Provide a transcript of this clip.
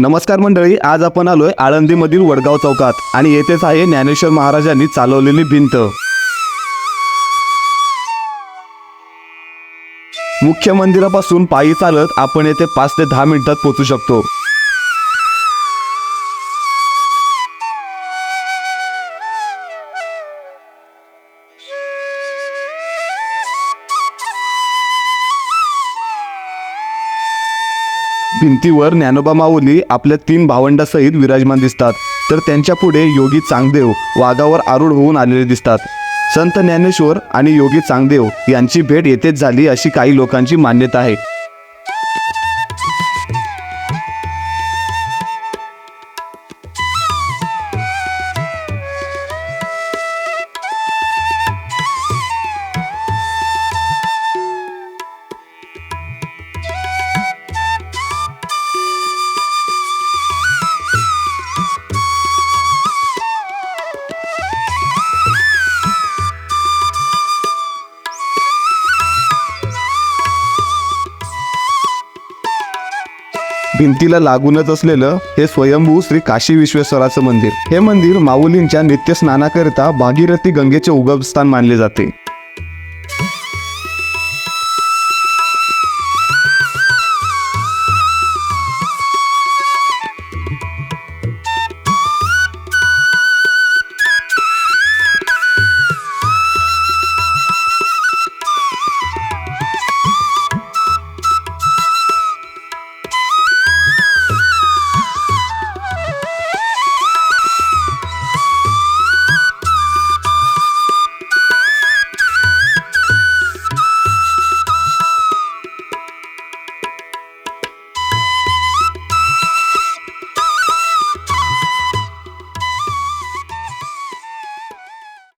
नमस्कार मंडळी आज आपण आलोय आळंदीमधील वडगाव चौकात आणि येथेच आहे ज्ञानेश्वर महाराजांनी चालवलेली भिंत. मुख्य मंदिरापासून पायी चालत आपण येथे पाच ते दहा मिनिटात पोहोचू शकतो. भिंतीवर ज्ञानोबा माऊली आपल्या तीन भावंडासहित विराजमान दिसतात. तर त्यांच्या पुढे योगी चांगदेव वाघावर आरूढ होऊन आलेले दिसतात. संत ज्ञानेश्वर आणि योगी चांगदेव यांची भेट येथेच झाली अशी काही लोकांची मान्यता आहे. भिंतीला लागूनच असलेलं हे स्वयंभू श्री काशी विश्वेश्वराचं मंदिर. हे मंदिर माऊलींच्या नित्य स्नानाकरिता भागीरथी गंगेचे उगमस्थान मानले जाते.